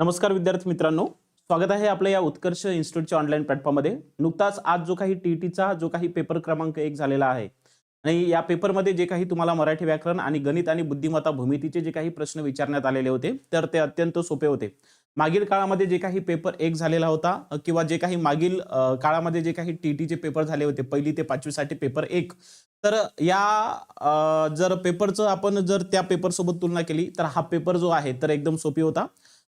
नमस्कार विद्यार्थी मित्रांनो स्वागत आहे आपल्या या उत्कर्ष इन्स्टिट्यूटच्या ऑनलाईन प्लॅटफॉर्ममध्ये नुकताच आज जो काही टी टीचा जो काही पेपर क्रमांक एक झालेला आहे आणि या पेपरमध्ये जे काही तुम्हाला मराठी व्याकरण आणि गणित आणि बुद्धिमत्ता भूमितीचे जे काही प्रश्न विचारण्यात आलेले होते तर ते अत्यंत सोपे होते. मागील काळामध्ये जे काही पेपर एक झालेला होता किंवा जे काही मागील काळामध्ये जे काही टी टीचे पेपर झाले होते पहिली ते पाचवीसाठी पेपर एक तर या जर पेपरचं आपण जर त्या पेपरसोबत तुलना केली तर हा पेपर जो आहे तर एकदम सोपी होता.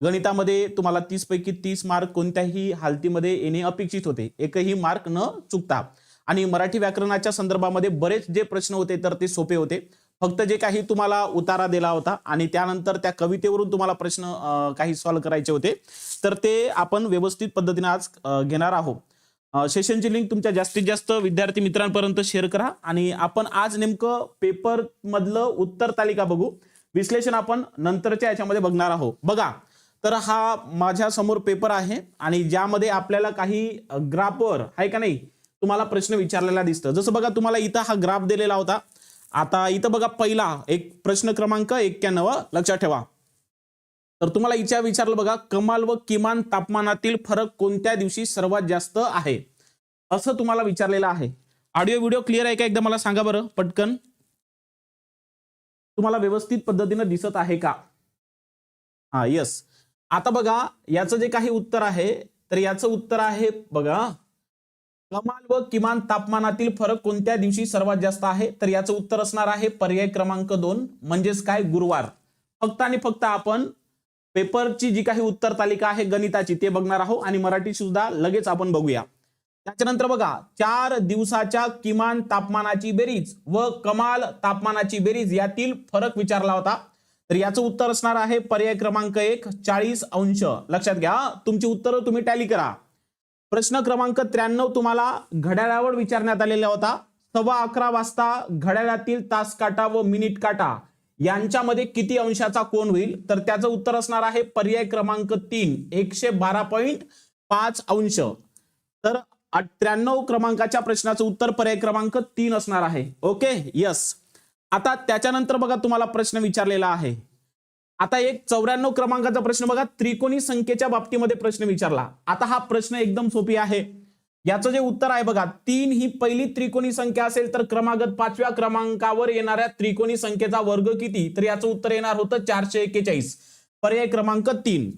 गणितामध्ये तुम्हाला तीसपैकी तीस मार्क कोणत्याही हालतीमध्ये येणे अपेक्षित होते. एकही मार्क न चुकता. आणि मराठी व्याकरणाच्या संदर्भामध्ये बरेच जे प्रश्न होते तर ते सोपे होते. फक्त जे काही तुम्हाला उतारा दिला होता आणि त्यानंतर त्या कवितेवरून तुम्हाला प्रश्न काही सॉल्व्ह करायचे होते तर ते आपण व्यवस्थित पद्धतीने आज घेणार आहोत. सेशनची लिंक तुमच्या जास्तीत जास्त विद्यार्थी मित्रांपर्यंत शेअर करा आणि आपण आज नेमकं पेपर मधलं उत्तर तालिका बघू. विश्लेषण आपण नंतरच्या याच्यामध्ये बघणार आहोत. बघा तर हा माझ्यासमोर पेपर आहे आणि ज्यामध्ये आपल्याला काही ग्राफवर आहे का नाही तुम्हाला प्रश्न विचारलेला दिसतं. जसं बघा तुम्हाला इथं हा ग्राफ दिलेला होता. आता इथं बघा पहिला एक प्रश्न क्रमांक एक्क्याण्णव लक्षात ठेवा. तर तुम्हाला इच्छा विचारलं बघा कमाल व किमान तापमानातील फरक कोणत्या दिवशी सर्वात जास्त आहे? असं तुम्हाला विचारलेलं आहे. ऑडिओ व्हिडिओ क्लिअर आहे का? एकदा मला सांगा बरं पटकन. तुम्हाला व्यवस्थित पद्धतीनं दिसत आहे का? हा यस आता बघा याचं जे काही उत्तर आहे तर याचं उत्तर आहे बघा कमाल व किमान तापमानातील फरक कोणत्या दिवशी सर्वात जास्त आहे? तर याचं उत्तर असणार आहे पर्याय क्रमांक दोन म्हणजेच काय? गुरुवार. फक्त आणि फक्त आपण पेपरची जी काही उत्तर तालिका आहे गणिताची ते बघणार आहोत आणि मराठी सुद्धा लगेच आपण बघूया. त्याच्यानंतर बघा चार दिवसाच्या किमान तापमानाची बेरीज व कमाल तापमानाची बेरीज यातील फरक विचारला होता. तर याचं उत्तर असणार आहे पर्याय क्रमांक एक चाळीस अंश. लक्षात घ्या तुमची उत्तरं तुम्ही टॅली करा. प्रश्न क्रमांक त्र्याण्णव तुम्हाला घड्याळावर विचारण्यात आलेला होता. सव्वा अकरा वाजता घड्याळातील तास काटा व मिनिट काटा यांच्यामध्ये किती अंशाचा कोण होईल? तर त्याचं उत्तर असणार आहे पर्याय क्रमांक तीन एकशे बारा पॉईंट पाच अंश. तर त्र्याण्णव क्रमांकाच्या प्रश्नाचं उत्तर पर्याय क्रमांक तीन असणार आहे. ओके? यस आता त्याच्यानंतर बघा तुम्हाला प्रश्न विचारलेला आहे. आता एक चौऱ्याण्णव क्रमांकाचा प्रश्न बघा त्रिकोणी संख्येच्या बाबतीमध्ये प्रश्न विचारला. आता हा प्रश्न एकदम सोपी आहे. याचं जे उत्तर आहे बघा तीन ही पहिली त्रिकोणी संख्या असेल तर क्रमागत पाचव्या क्रमांकावर येणाऱ्या त्रिकोणी संख्येचा वर्ग किती? तर याचं उत्तर येणार होतं चारशे एक्केचाळीस. पर्याय क्रमांक तीन.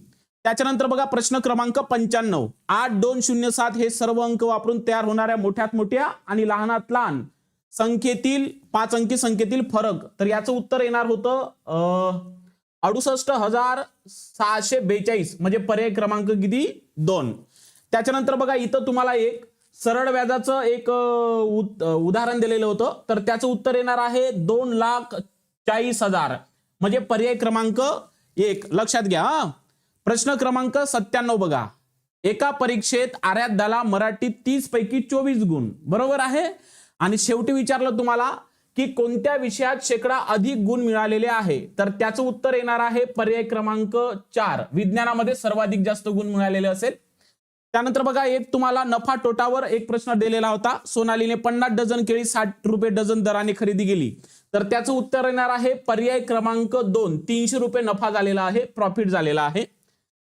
त्याच्यानंतर बघा प्रश्न क्रमांक पंच्याण्णव. आठ दोन शून्य सात हे सर्व अंक वापरून तयार होणाऱ्या मोठ्यात मोठ्या आणि लहानात लहान संख्येतील पाच अंकी संख्येतील फरक. तर याचं उत्तर येणार होतं अं, अडुसष्ट हजार सहाशे बेचाळीस. म्हणजे पर्याय क्रमांक किती? दोन. त्याच्यानंतर बघा इथं तुम्हाला एक सरळ व्याजाचं एक उदाहरण दिलेलं होतं. तर त्याचं उत्तर येणार आहे दोन लाख चाळीस हजार. म्हणजे पर्याय क्रमांक एक. लक्षात घ्या हा. प्रश्न क्रमांक सत्त्याण्णव बघा. एका परीक्षेत आर्यादाला मराठीत तीस पैकी चोवीस गुण. बरोबर आहे? आणि शेवटी विचारलं तुम्हाला की कोणत्या विषयात शेकडा अधिक गुण मिळालेले आहे? तर त्याचं उत्तर येणार आहे पर्याय क्रमांक चार. विज्ञानामध्ये सर्वाधिक जास्त गुण मिळालेले असेल. त्यानंतर बघा एक तुम्हाला नफा तोटावर एक प्रश्न दिलेला होता. सोनालीने पन्नास डझन केळी साठ रुपये डझन दराने खरेदी केली. तर त्याचं उत्तर येणार आहे पर्याय क्रमांक दोन. तीनशे रुपये नफा झालेला आहे प्रॉफिट झालेला आहे.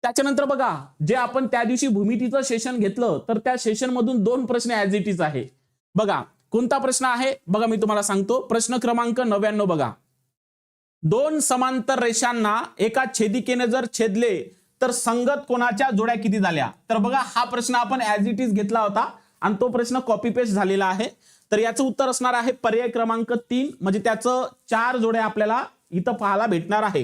त्याच्यानंतर बघा जे आपण त्या दिवशी भूमितीचं सेशन घेतलं तर त्या सेशन मधून दोन प्रश्न ऍज इट इज आहे. बघा कोणता प्रश्न आहे? बघा मी तुम्हाला सांगतो. प्रश्न क्रमांक नव्याण्णव बघा. दोन समांतर रेषांना एका छेदिकेने जर छेदले तर संगत कोणाच्या जोड्या किती झाल्या? तर बघा हा प्रश्न आपण ऍज इट इज घेतला होता आणि तो प्रश्न कॉपी पेस्ट झालेला आहे. तर याचं उत्तर असणार आहे पर्याय क्रमांक तीन म्हणजे त्याचं चार जोड्या आपल्याला इथं पाहायला भेटणार आहे.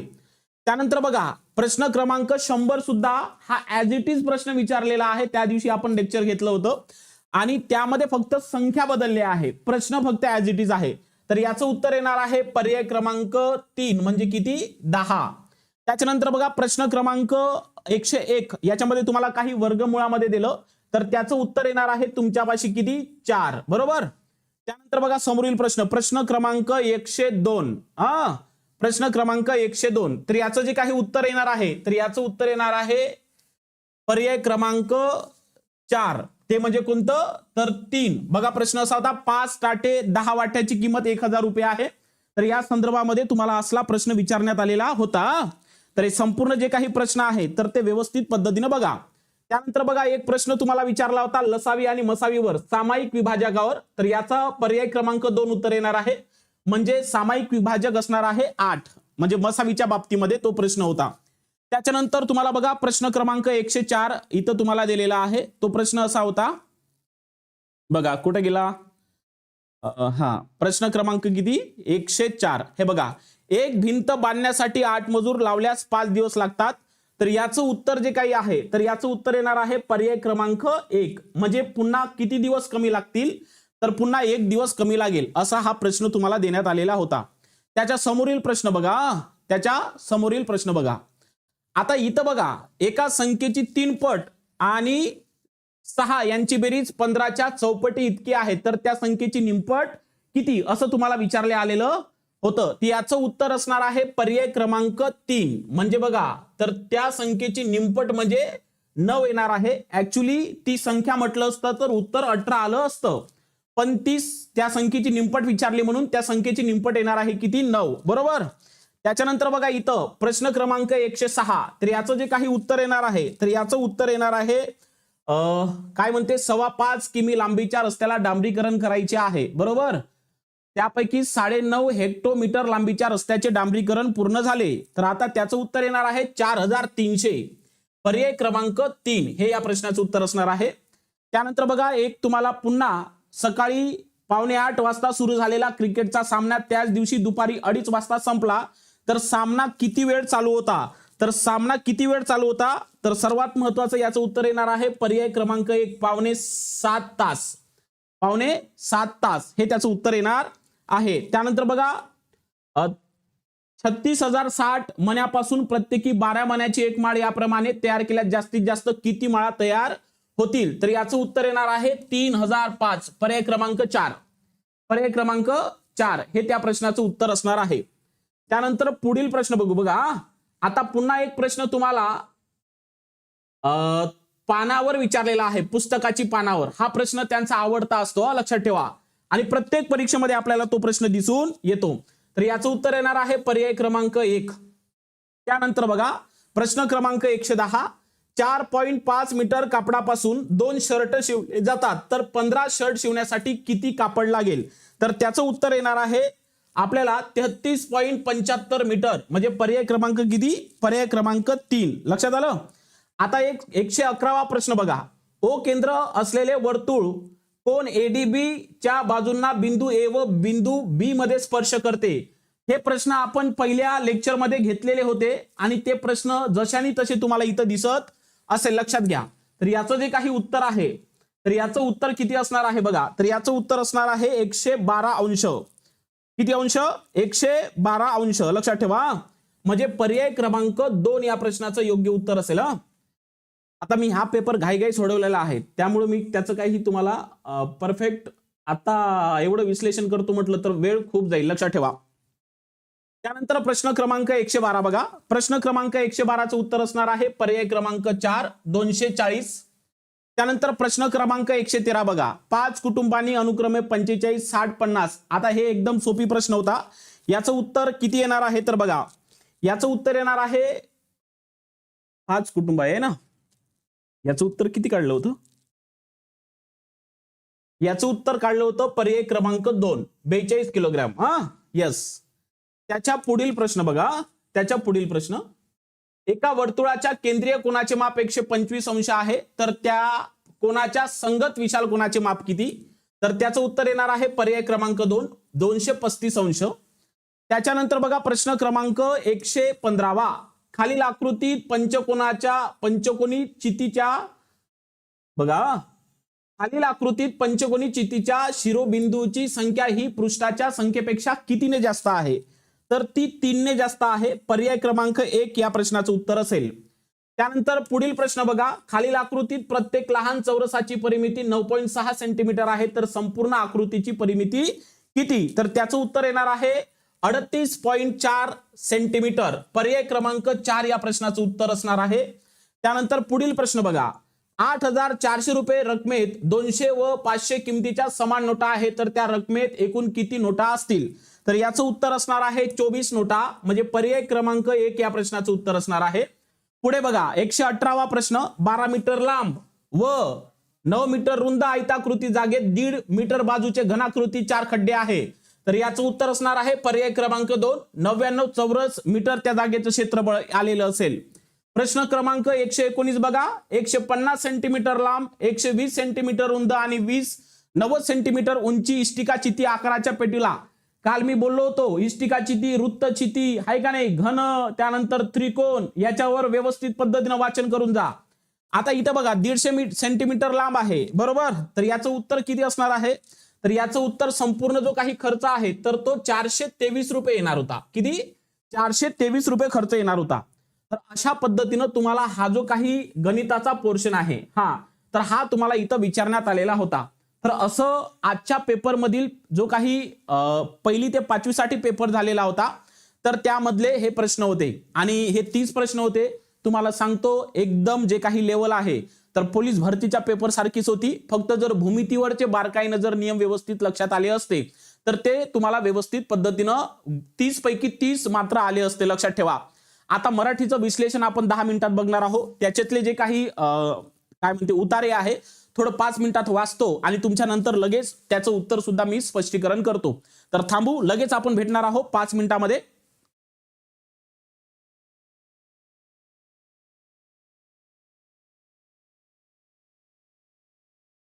त्यानंतर बघा प्रश्न क्रमांक शंभर सुद्धा हा ऍज इट इज प्रश्न विचारलेला आहे. त्या दिवशी आपण लेक्चर घेतलं होतं. आणि त्यामध्ये फक्त संख्या बदलली आहे. प्रश्न फक्त ऍज इट इज आहे. तर याचं उत्तर येणार आहे पर्याय क्रमांक तीन म्हणजे किती? दहा. त्याच्यानंतर बघा प्रश्न क्रमांक एकशे एक. याच्यामध्ये तुम्हाला काही वर्गमुळामध्ये दिलं. तर त्याचं उत्तर येणार आहे तुमच्यापाशी किती? चार. बरोबर? त्यानंतर बघा समोरील प्रश्न. प्रश्न क्रमांक एकशे दोन. हा? प्रश्न क्रमांक एकशे दोन. तर याचं जे काही उत्तर येणार आहे तर याचं उत्तर येणार आहे पर्याय क्रमांक चार. ते म्हणजे कोणतं? तर तीन. बघा प्रश्न असा होता पाच टाटे दहा वाट्याची किंमत एक हजार रुपये आहे. तर या संदर्भामध्ये तुम्हाला असला प्रश्न विचारण्यात आलेला होता. तर हे संपूर्ण जे काही प्रश्न आहे तर ते व्यवस्थित पद्धतीनं बघा. त्यानंतर बघा एक प्रश्न तुम्हाला विचारला होता लसावी आणि मसावीवर सामायिक विभाजकावर. तर याचा पर्याय क्रमांक दोन उत्तर येणार आहे. म्हणजे सामायिक विभाजक असणार आहे आठ. म्हणजे मसावीच्या बाबतीमध्ये तो प्रश्न होता. त्याच्यानंतर तुम्हाला बघा प्रश्न क्रमांक एकशे चार इथं तुम्हाला दिलेला आहे. तो प्रश्न असा होता बघा कुठे गेला? हा प्रश्न क्रमांक किती? एकशे चार. हे बघा एक भिंत बांधण्यासाठी आठ मजूर लावल्यास पाच दिवस लागतात. तर याचं उत्तर जे काही आहे तर याचं उत्तर येणार आहे पर्याय क्रमांक एक. म्हणजे पुन्हा किती दिवस कमी लागतील? तर पुन्हा एक दिवस कमी लागेल असा हा प्रश्न तुम्हाला देण्यात आलेला होता. त्याच्या समोरील प्रश्न बघा त्याच्या समोरील प्रश्न बघा. आता इथं बघा एका संख्येची तीन पट आणि सहा यांची बेरीज पंधराच्या चौपटी इतकी आहे. तर त्या संख्येची निमपट किती? असं तुम्हाला विचारले आलेलं होतं. ती याचं उत्तर असणार आहे पर्याय क्रमांक तीन. म्हणजे बघा तर त्या संख्येची निमपट म्हणजे नऊ येणार आहे. ऍक्च्युली ती संख्या म्हटलं असतं तर उत्तर अठरा आलं असतं. पण ती त्या संख्येची निमपट विचारली म्हणून त्या संख्येची निमपट येणार आहे किती? नऊ. बरोबर? त्याच्यानंतर बघा इथं प्रश्न क्रमांक एकशे सहा. तर याचं जे काही उत्तर येणार आहे तर याचं उत्तर येणार आहे काय म्हणते? सव्वा पाच किमी लांबीच्या रस्त्याला डांबरीकरण करायचे आहे. बरोबर? त्यापैकी साडेनऊ हेक्टोमीटर लांबीच्या रस्त्याचे डांबरीकरण पूर्ण झाले. तर आता त्याचं उत्तर येणार आहे चार हजार तीनशे. पर्याय क्रमांक तीन हे या प्रश्नाचं उत्तर असणार आहे. त्यानंतर बघा एक तुम्हाला पुन्हा सकाळी पावणे आठ वाजता सुरू झालेला क्रिकेटचा सामना. त्याच दिवशी दुपारी अडीच वाजता संपला. तर सामना किती वेळ चालू होता? तर सामना किती वेळ चालू होता? तर सर्वात महत्वाचं याचं उत्तर येणार आहे पर्याय क्रमांक एक पावणे सात तास. पावणे सात तास हे त्याचं उत्तर येणार आहे. त्यानंतर बघा छत्तीस हजार साठ मण्यापासून प्रत्येकी बारा मण्याची एक माळ याप्रमाणे तयार केल्यास जास्तीत जास्त किती माळा तयार होतील? तर याचं उत्तर येणार आहे तीन हजार पाच. पर्याय क्रमांक चार. पर्याय क्रमांक चार हे त्या प्रश्नाचं उत्तर असणार आहे. त्यानंतर पुढील प्रश्न बघू बघा. आता पुन्हा एक प्रश्न तुम्हाला पानावर विचारलेला आहे पुस्तकाची पानावर. हा प्रश्न त्यांचा आवडता असतो लक्षात ठेवा. आणि प्रत्येक परीक्षेमध्ये आपल्याला तो प्रश्न दिसून येतो. तर याचं उत्तर येणार आहे पर्याय क्रमांक एक. त्यानंतर बघा प्रश्न क्रमांक एकशे दहा. चार पॉईंट पाच मीटर कापडापासून दोन शर्ट शिवले जातात. तर पंधरा शर्ट शिवण्यासाठी किती कापड लागेल? तर त्याचं उत्तर येणार आहे आपल्याला तेहतीस पॉईंट पंच्याहत्तर मीटर म्हणजे पर्याय क्रमांक किती? पर्याय क्रमांक तीन. लक्षात आलं? आता एक एकशे अकरावा प्रश्न बघा. ओ केंद्र असलेले वर्तुळ कोण एडीबी च्या बाजूंना बिंदू ए व बिंदू बी मध्ये स्पर्श करते? हे प्रश्न आपण पहिल्या लेक्चरमध्ये घेतलेले होते आणि ते प्रश्न जशाने तसे तुम्हाला इथं दिसत असेल. लक्षात घ्या. तर याचं जे काही उत्तर आहे तर याचं उत्तर किती असणार आहे बघा. तर याचं उत्तर असणार आहे एकशे बारा अंश. किती अंश? एकशे बारा अंश. लक्षात ठेवा. म्हणजे पर्याय क्रमांक दोन या प्रश्नाचं योग्य उत्तर असेल आता मी हा पेपर घाईघाई सोडवलेला आहे. त्यामुळे मी त्याचं काही तुम्हाला परफेक्ट आता एवढं विश्लेषण करतो म्हटलं तर वेळ खूप जाईल. लक्षात ठेवा. त्यानंतर प्रश्न क्रमांक एकशे बारा बघा. प्रश्न क्रमांक एकशे बाराचं उत्तर असणार आहे. पर्याय क्रमांक चार दोनशे चाळीस. त्यानंतर प्रश्न क्रमांक एकशे तेरा बघा. पाच कुटुंबांनी अनुक्रमे पंचेचाळीस साठ पन्नास. आता हे एकदम सोपी प्रश्न होता. याचं उत्तर किती येणार आहे तर बघा. याचं उत्तर येणार आहे पाच कुटुंब आहे ना? याचं उत्तर किती काढलं होतं? याचं उत्तर काढलं होतं पर्याय क्रमांक दोन. बेचाळीस किलोग्रॅम. हा? यस त्याच्या पुढील प्रश्न बघा. त्याच्या पुढील प्रश्न. एका वर्तुळाच्या केंद्रीय कोणाचे माप एकशे पंचवीस अंश आहे. तर त्या कोणाच्या संगत विशाल कोणाचे माप किती? तर त्याचं उत्तर येणार आहे पर्याय क्रमांक दोन दोनशे पस्तीस अंश. त्याच्यानंतर बघा प्रश्न क्रमांक एकशे पंधरावा. खालील आकृतीत पंचकोनाच्या पंचकोनी चितीच्या बघा खालील आकृतीत पंचकोनी चितीच्या शिरोबिंदूची संख्या ही पृष्ठाच्या संख्येपेक्षा कितीने जास्त आहे? तर ती तीनने जास्त आहे. पर्याय क्रमांक एक या प्रश्नाचं उत्तर असेल. त्यानंतर पुढील प्रश्न बघा. खालील आकृतीत प्रत्येक लहान चौरसाची परिमिती नऊ पॉईंट सहा सेंटीमीटर आहे. तर संपूर्ण आकृतीची परिमिती किती? तर त्याचं उत्तर येणार आहे अडतीस पॉईंट चार सेंटीमीटर. पर्याय क्रमांक चार या प्रश्नाचं उत्तर असणार आहे. त्यानंतर पुढील प्रश्न बघा. आठ हजार चारशे रुपये रकमेत दोनशे व पाचशे किमतीच्या समान नोटा आहेत. तर त्या रकमेत एकूण किती नोटा असतील? तर याचं उत्तर असणार आहे चोवीस नोटा. म्हणजे पर्याय क्रमांक एक या प्रश्नाचं उत्तर असणार आहे. पुढे बघा एकशे अठरावा प्रश्न. बारा मीटर लांब व नऊ मीटर रुंद आयताकृती जागेत दीड मीटर बाजूचे घनाकृती चार खड्डे आहे. तर याचं उत्तर असणार आहे पर्याय क्रमांक दोन. नव्याण्णव चौरस मीटर त्या जागेचं क्षेत्रफळ आलेलं असेल. प्रश्न क्रमांक एकशे एकोणीस बघा. एकशे पन्नास सेंटीमीटर लांब एकशे वीस सेंटीमीटर रुंद आणि वीस नव्वद सेंटीमीटर उंची इष्टिका चिती आकाराच्या पेटीला. काल मी बोललो होतो इष्टिका चिती वृत्त चिती आहे का नाही? घन त्यानंतर त्रिकोण याच्यावर व्यवस्थित पद्धतीनं वाचन करून जा. आता इथं बघा दीडशे मी सेंटीमीटर लांब आहे बरोबर? तर याचं उत्तर किती असणार आहे? तर याचं उत्तर संपूर्ण जो काही खर्च आहे तर तो चारशे तेवीस रुपये येणार होता. किती? चारशे तेवीस रुपये खर्च येणार होता. तर अशा पद्धतीनं तुम्हाला हा जो काही गणिताचा पोर्शन आहे हा तर हा तुम्हाला इथं विचारण्यात आलेला होता. तर असं आजच्या पेपरमधील जो काही पहिली ते पाचवीसाठी पेपर झालेला होता तर त्यामधले हे प्रश्न होते. आणि हे तीस प्रश्न होते. तुम्हाला सांगतो एकदम जे काही लेवल आहे तर पोलीस भरतीच्या पेपर सारखीच होती. फक्त जर भूमितीवरचे बारकाईनं जर नियम व्यवस्थित लक्षात आले असते तर ते तुम्हाला व्यवस्थित पद्धतीनं तीस पैकी तीस मात्र आले असते. लक्षात ठेवा. आता मराठीचं विश्लेषण आपण दहा मिनिटात बघणार आहोत. त्याच्यातले जे काही काय म्हणते उतारे आहे थोडं पाच मिनिटात वाचतो आणि तुमच्या नंतर लगेच त्याचं उत्तर सुद्धा मी स्पष्टीकरण करतो. तर थांबू लगेच आपण भेटणार आहोत पाच मिनिटामध्ये.